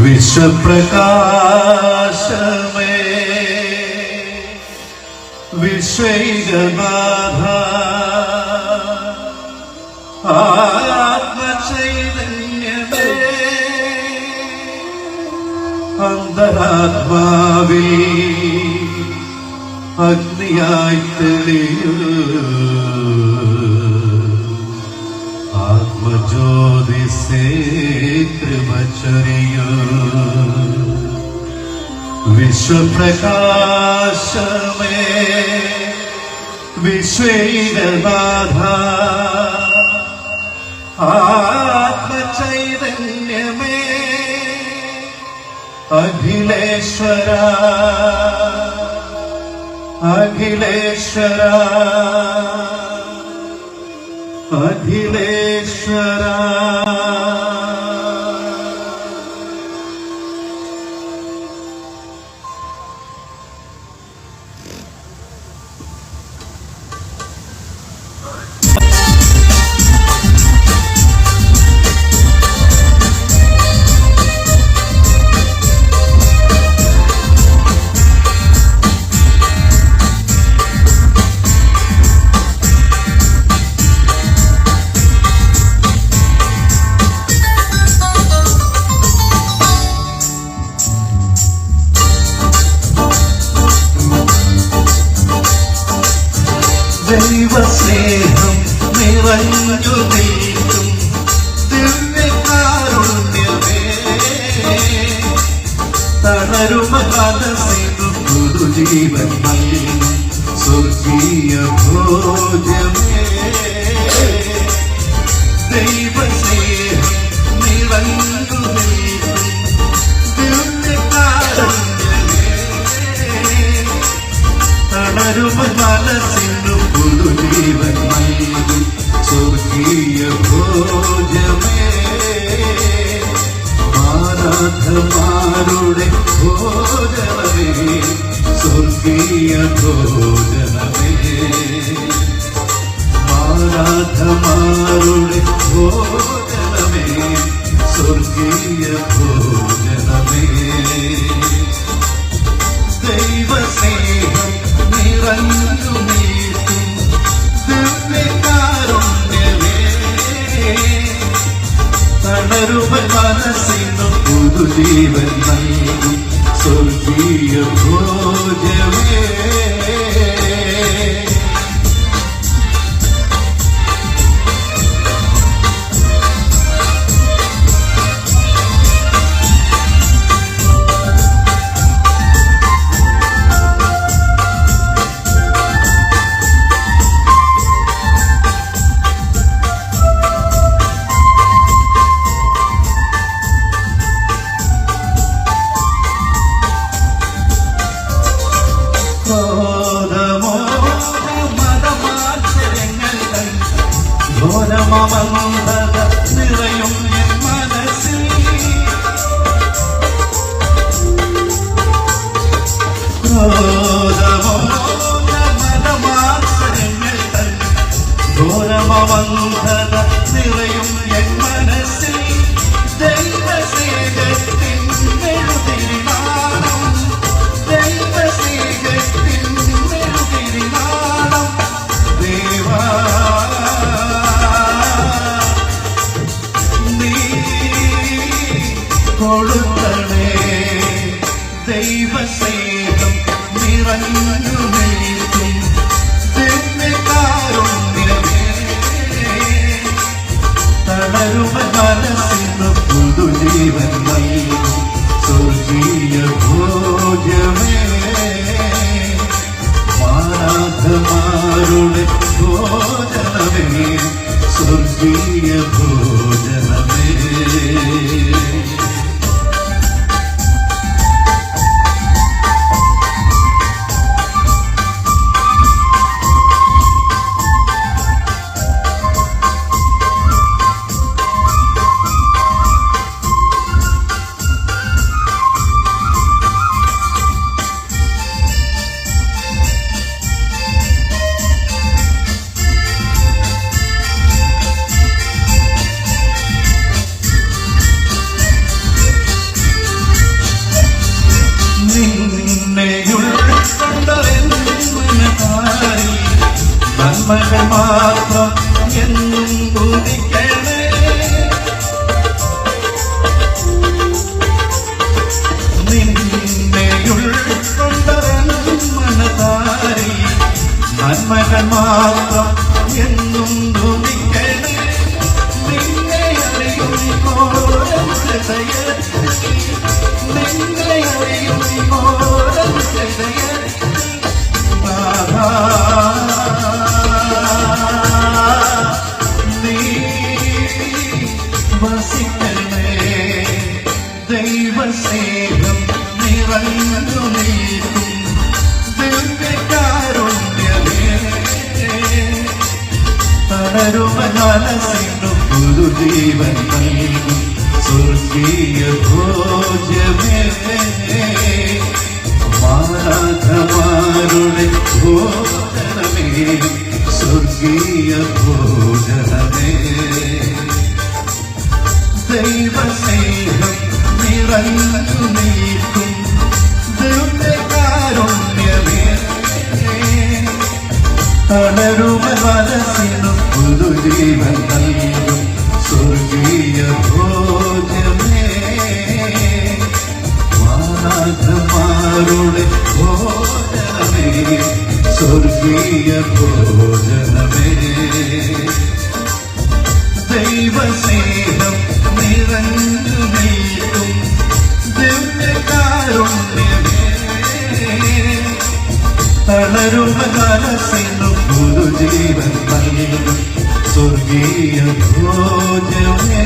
വിശ്വപ്രകാശമേ. വിശ്വൈകനാഥ. ആത്മചൈതന്യമേ. അന്തരാത്മാവിൽ അഗ്നിയായി തെളിയൂ. ആത്മജ്യോതിസേ കൃപചൊരിയൂ വിശ്വപ്രകാശമേ വിശ്വൈകനാഥ ആത്മചൈതന്യമേ അഖിലേശ്വര അഖിലേശ്വര അഖിലേശ്വര. ദൈവസ്നേഹം നിറഞ്ഞു നിൽക്കും. ദിവ്യകാരുണ്യമേ തളരുമ മനസ്സിനു പുതുജീവൻ നൽകും സ്വർഗീയ ഭോജമേ ആരാധമാരുടെ ഭോജനമേ സ്വർഗീയ ഭോജനമേ. ആരാധമാരുടെ ഭോജനമേ സ്വർഗീയ ഭോജനമേ. ദൈവസ്നേഹം നിറഞ്ഞു നീക്കും പുതുജീവൻ ഘോരമമന്ധത നിറയും കൊടുത്തണേ ദൈവസ്നേഹം നിറഞ്ഞു നിൽക്കും. തളരുമ മനസ്സിന് പുതുജീവൻ നൽകും. സ്വർഗീയ ഭോജമേ മാനാഥമാരുടെ ഭോജനമേ. സ്വർഗീയ നന്മകൾ മാത്രം എന്നും ബോധിക്കണേ നിന്നെയുൾ കൊണ്ടവൻ മനതാരി നന്മകൾ മാത്രം ദൈവസ്നേഹം നിറഞ്ഞു നീക്കും ദിവ്യകാരുണ്യമേ തളരുമ മനസ്സിനു പുതുജീവൻ നൽകും. സ്വർഗീയ ഭോജമേ മാതാമാരുടെ ഭോജനമേ സ്വർഗീയ ഭോജനമേ. ദൈവസ്നേഹം നിറഞ്ഞു നീക്കും ദിവ്യകാരുണ്യമേ തളരുമ മനസ്സിനും പുതുജീവൻ നൽകും. സ്വർഗീയ ഭോജമേ മാതാമാരുടെ ഭോജനമേ. സ്വർഗീയ ഭോജനമേ. ദൈവസ്നേഹം തിരുവഞ്ചുമീട്ടും ദിവ്യകാരുണ്യമേ തളരുന്ന മനസ്സിനും ഗുരുജീവൻ നൽകും സ്വർഗീയ ഭോജമേ